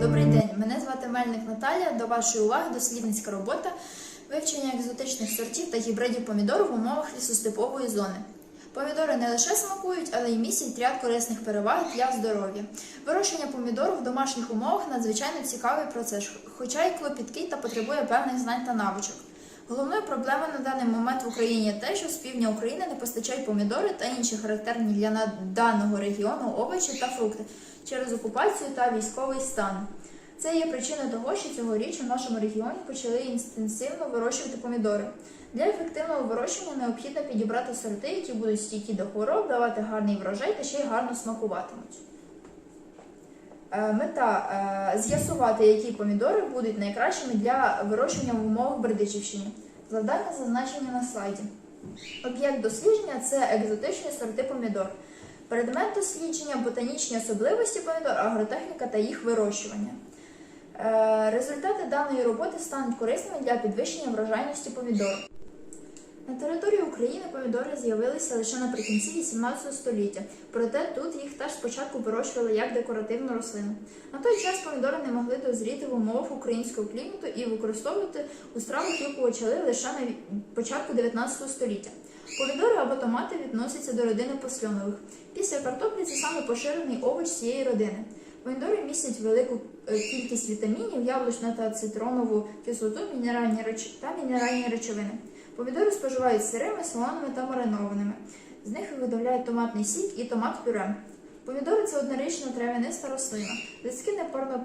Добрий день, мене звати Мельник Наталія. До вашої уваги дослідницька робота вивчення екзотичних сортів та гібридів помідор в умовах лісостепової зони. Помідори не лише смакують, але й містять ряд корисних переваг для здоров'я. Вирощення помідору в домашніх умовах надзвичайно цікавий процес, хоча й клопіткий та потребує певних знань та навичок. Головною проблемою на даний момент в Україні є те, що з півдня України не постачають помідори та інші характерні для даного регіону овочі та фрукти через окупацію та військовий стан. Це є причиною того, що цьогоріч у нашому регіоні почали інтенсивно вирощувати помідори. Для ефективного вирощування необхідно підібрати сорти, які будуть стійкі до хвороб, давати гарний врожай та ще й гарно смакуватимуть. Е, Мета е, з'ясувати, які помідори будуть найкращими для вирощування в умовах Бердичівщини. Завдання зазначені на слайді. Об'єкт дослідження це екзотичні сорти помідор. Предмет дослідження ботанічні особливості помідор, агротехніка та їх вирощування. Е, Результати даної роботи стануть корисними для підвищення врожайності помідор. На території України помідори з'явилися лише наприкінці 18 століття, проте тут їх теж спочатку вирощували як декоративну рослину. На той час помідори не могли дозріти в умовах українського клімату і використовувати у стравах їх почали лише на початку 19 століття. Помідори або томати відносяться до родини посльонових. Після картоплі це саме поширений овоч цієї родини. Помідори містять велику е, кількість вітамінів, яблучну та цитронову кислоту, мінеральні реч... та мінеральні речовини. Помідори споживають сирими, солоними та маринованими. З них видавляють томатний сік і томат-пюре. Помідори це однорічна трав'яниста рослина. Листки непарно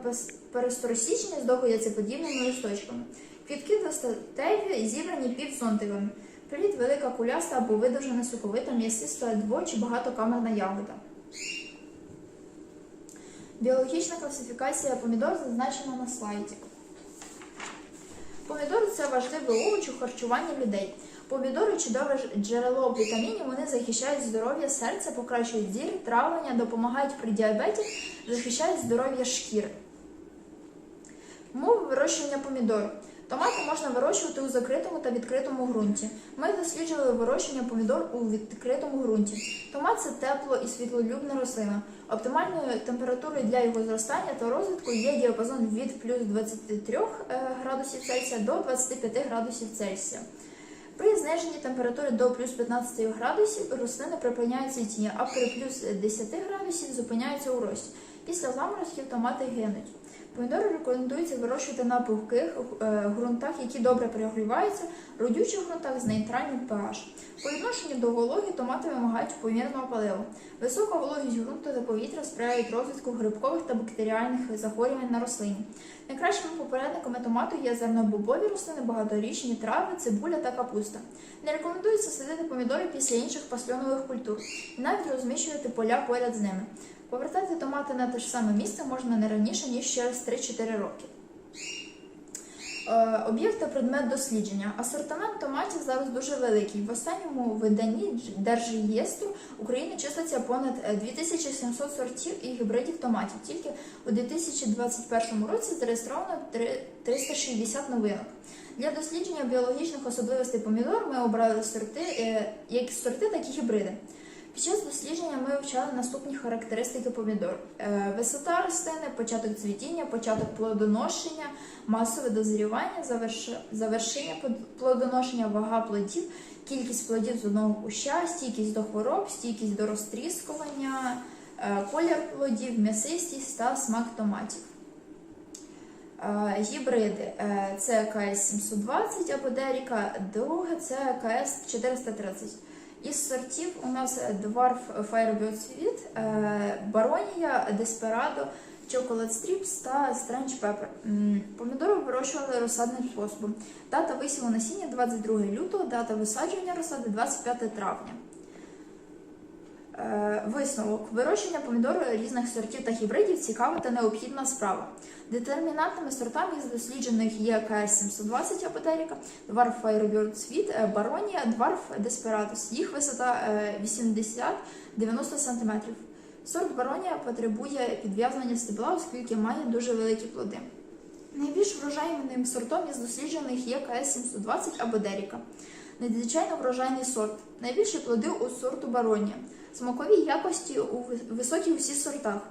пересторосічні з довгояцеподібними листочками. Квітки достатеві і зібрані півзонтиками. Плід велика куляста або видовжена соковита м'ясиста дво- чи багатокамерна ягода. Біологічна класифікація помідор зазначена на слайді. Помідори це важливий овоч у харчуванні людей. Помідори чудове джерело вітамінів, вони захищають здоров'я серця, покращують зір, травлення, допомагають при діабеті, захищають здоров'я шкіри. Мова вирощування помідору. Томати можна вирощувати у закритому та відкритому ґрунті. Ми досліджували вирощування помідор у відкритому ґрунті. Томат це тепло і світлолюбна рослина. Оптимальною температурою для його зростання та розвитку є діапазон від плюс 23 е, градусів Цельсія до 25 градусів Цельсія. При зниженні температури до плюс 15 градусів рослини припиняють цвітіння, а при плюс 10 градусів зупиняються у рості. Після заморозків томати гинуть. Помідори рекомендується вирощувати на пухких е, ґрунтах, які добре перегріваються, родючих ґрунтах з нейтральним pH. По відношенню до вологи томати вимагають помірного паливу. Висока вологість ґрунту та повітря сприяють розвитку грибкових та бактеріальних захворювань на рослині. Найкращими попередниками томату є зернобобові рослини, багаторічні трави, цибуля та капуста. Не рекомендується садити помідори після інших пасльонових культур навіть розміщувати поля поряд з ними. Повертати томати на те ж саме місце можна не раніше, ніж через 3-4 роки. Е, Об'єкт та предмет дослідження. Асортимент томатів зараз дуже великий. В останньому виданні Держреєстру України числиться понад е, 2700 сортів і гібридів томатів. Тільки у 2021 році зареєстровано 360 новинок. Для дослідження біологічних особливостей помідор ми обрали сорти, е, як сорти, так і гібриди. Під час дослідження ми вивчали наступні характеристики помідор: Е, висота рослини, початок цвітіння, початок плодоношення, масове дозрівання, завершення плодоношення, вага плодів, кількість плодів з одного куща, стійкість до хвороб, стійкість до розтріскування, е, колір плодів, м'ясистість та смак томатів. Е, Гібриди це КС 720 або Деріка, друге це КС 430. Із сортів у нас Dwarf Firebird Sweet, е, Баронія, Desperado, Chocolate Strips та Strange Pepper. Помідори вирощували розсадним способом. Дата висіву насіння 22 лютого, дата висадження розсади 25 травня. Е, Висновок. Вирощення помідору різних сортів та гібридів цікава та необхідна справа. Детермінантними сортами із досліджених є КС 720 Апотеріка, Firebird Sweet, е, Baronia, Dwarf Desperatus. Їх висота е, 80-90 см. Сорт Баронія потребує підв'язування стебла, оскільки має дуже великі плоди. Найбільш врожайним сортом із досліджених є КС 720 або. Надзвичайно врожайний сорт. Найбільші плоди у сорту Баронія. Смакові якості у ви- високі у всіх сортах.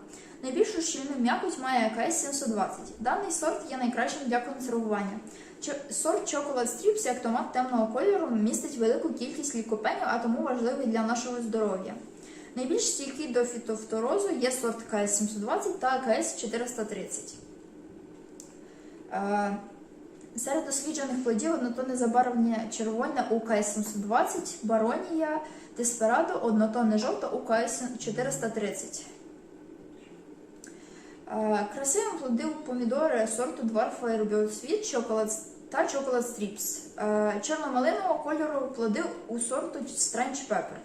Найбільшу щільну м'якоть має АКС 720. Даний сорт є найкращим для консервування. Сорт Chocolate Strips як томат темного кольору містить велику кількість лікопенів, а тому важливий для нашого здоров'я. Найбільш стійкий до фітофторозу є сорт КС 720 та КС 430. Серед досліджених плодів однотонне забарвлення червоне у КС 720, баронія, Десперадо, однотонне жовте у КС 430. Е, Красиві плоди у помідори сорту Dwarf Firebird Sweet та Chocolate Strips. Е, Чорно-малинового кольору плоди у сорту Strange Pepper.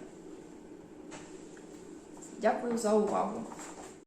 Дякую за увагу.